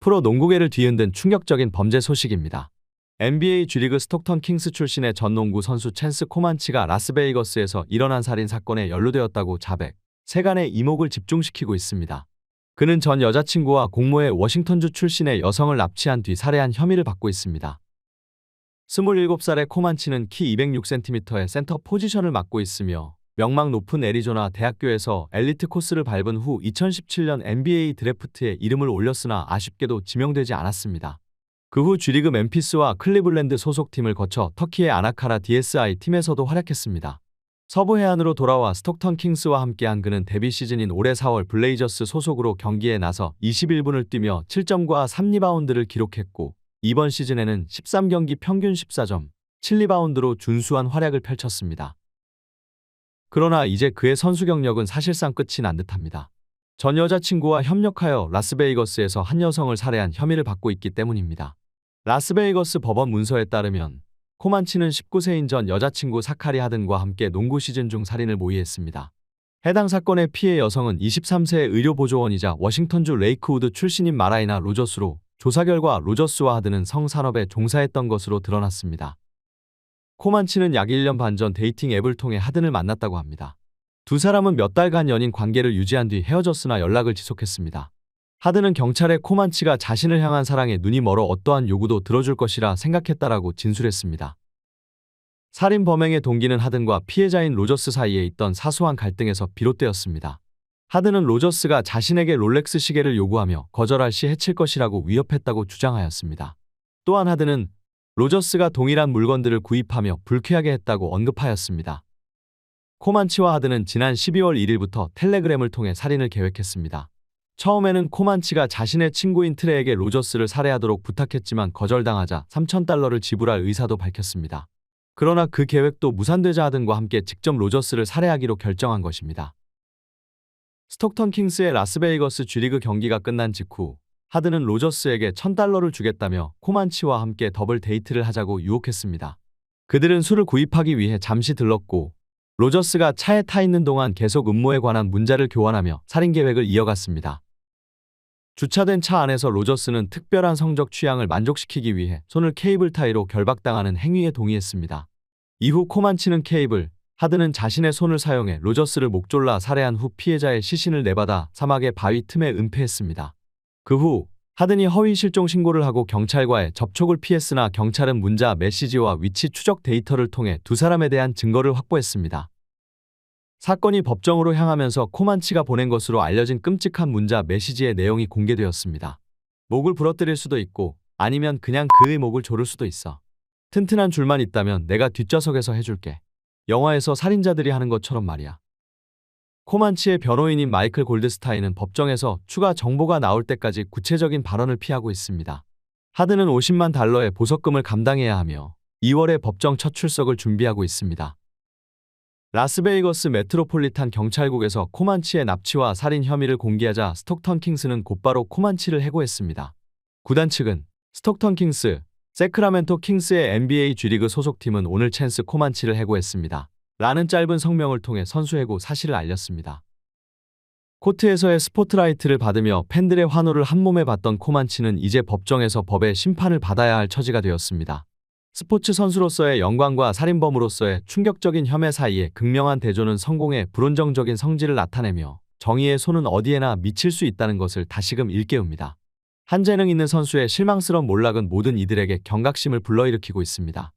프로 농구계를 뒤흔든 충격적인 범죄 소식입니다. NBA G리그 스톡턴 킹스 출신의 전 농구 선수 챈스 코만치가 라스베이거스에서 일어난 살인 사건에 연루되었다고 자백, 세간의 이목을 집중시키고 있습니다. 그는 전 여자친구와 공모해 워싱턴주 출신의 여성을 납치한 뒤 살해한 혐의를 받고 있습니다. 27살의 코만치는 키 206cm의 센터 포지션을 맡고 있으며 명망 높은 애리조나 대학교에서 엘리트 코스를 밟은 후 2017년 NBA 드래프트에 이름을 올렸으나 아쉽게도 지명되지 않았습니다. 그 후 G리그 멤피스와 클리블랜드 소속팀을 거쳐 터키의 아나카라 DSI 팀에서도 활약했습니다. 서부 해안으로 돌아와 스톡턴 킹스와 함께한 그는 데뷔 시즌인 올해 4월 블레이저스 소속으로 경기에 나서 21분을 뛰며 7점과 3리바운드를 기록했고 이번 시즌에는 13경기 평균 14점, 7리바운드로 준수한 활약을 펼쳤습니다. 그러나 이제 그의 선수 경력은 사실상 끝이 난 듯합니다. 전 여자친구와 협력하여 라스베이거스에서 한 여성을 살해한 혐의를 받고 있기 때문입니다. 라스베이거스 법원 문서에 따르면 코만치는 19세인 전 여자친구 사카리 하든과 함께 농구 시즌 중 살인을 모의했습니다. 해당 사건의 피해 여성은 23세의 의료보조원이자 워싱턴주 레이크우드 출신인 마라이나 로저스로 조사 결과 로저스와 하든은 성산업에 종사했던 것으로 드러났습니다. 코만치는 약 1년 반 전 데이팅 앱을 통해 하든을 만났다고 합니다. 두 사람은 몇 달간 연인 관계를 유지한 뒤 헤어졌으나 연락을 지속했습니다. 하든은 경찰에 코만치가 자신을 향한 사랑에 눈이 멀어 어떠한 요구도 들어줄 것이라 생각했다라고 진술했습니다. 살인 범행의 동기는 하든과 피해자인 로저스 사이에 있던 사소한 갈등에서 비롯되었습니다. 하든은 로저스가 자신에게 롤렉스 시계를 요구하며 거절할 시 해칠 것이라고 위협했다고 주장하였습니다. 또한 하든은 로저스가 동일한 물건들을 구입하며 불쾌하게 했다고 언급하였습니다. 코만치와 하든은 지난 12월 1일부터 텔레그램을 통해 살인을 계획했습니다. 처음에는 코만치가 자신의 친구인 트레에게 로저스를 살해하도록 부탁했지만 거절당하자 3,000달러를 지불할 의사도 밝혔습니다. 그러나 그 계획도 무산되자 하든과 함께 직접 로저스를 살해하기로 결정한 것입니다. 스톡턴 킹스의 라스베이거스 G리그 경기가 끝난 직후 하든은 로저스에게 1000달러를 주겠다며 코만치와 함께 더블 데이트를 하자고 유혹했습니다. 그들은 술을 구입하기 위해 잠시 들렀고 로저스가 차에 타 있는 동안 계속 음모에 관한 문자를 교환하며 살인 계획을 이어갔습니다. 주차된 차 안에서 로저스는 특별한 성적 취향을 만족시키기 위해 손을 케이블 타이로 결박당하는 행위에 동의했습니다. 이후 코만치는 케이블, 하드는 자신의 손을 사용해 로저스를 목졸라 살해한 후 피해자의 시신을 내받아 사막의 바위 틈에 은폐했습니다. 그 후 하든이 허위 실종 신고를 하고 경찰과의 접촉을 피했으나 경찰은 문자 메시지와 위치 추적 데이터를 통해 두 사람에 대한 증거를 확보했습니다. 사건이 법정으로 향하면서 코만치가 보낸 것으로 알려진 끔찍한 문자 메시지의 내용이 공개되었습니다. 목을 부러뜨릴 수도 있고 아니면 그냥 그의 목을 조를 수도 있어. 튼튼한 줄만 있다면 내가 뒷좌석에서 해줄게. 영화에서 살인자들이 하는 것처럼 말이야. 코만치의 변호인인 마이클 골드스타인은 법정에서 추가 정보가 나올 때까지 구체적인 발언을 피하고 있습니다. 하드는 50만 달러의 보석금을 감당해야 하며 2월에 법정 첫 출석을 준비하고 있습니다. 라스베이거스 메트로폴리탄 경찰국에서 코만치의 납치와 살인 혐의를 공개하자 스톡턴 킹스는 곧바로 코만치를 해고했습니다. 구단 측은 스톡턴 킹스, 세크라멘토 킹스의 NBA G리그 소속팀은 오늘 챈스 코만치를 해고했습니다. 라는 짧은 성명을 통해 선수 해고 사실을 알렸습니다. 코트에서의 스포트라이트를 받으며 팬들의 환호를 한몸에 받던 코만치는 이제 법정에서 법의 심판을 받아야 할 처지가 되었습니다. 스포츠 선수로서의 영광과 살인범으로서의 충격적인 혐의 사이에 극명한 대조는 성공의 불온정적인 성질을 나타내며 정의의 손은 어디에나 미칠 수 있다는 것을 다시금 일깨웁니다. 한 재능 있는 선수의 실망스러운 몰락은 모든 이들에게 경각심을 불러일으키고 있습니다.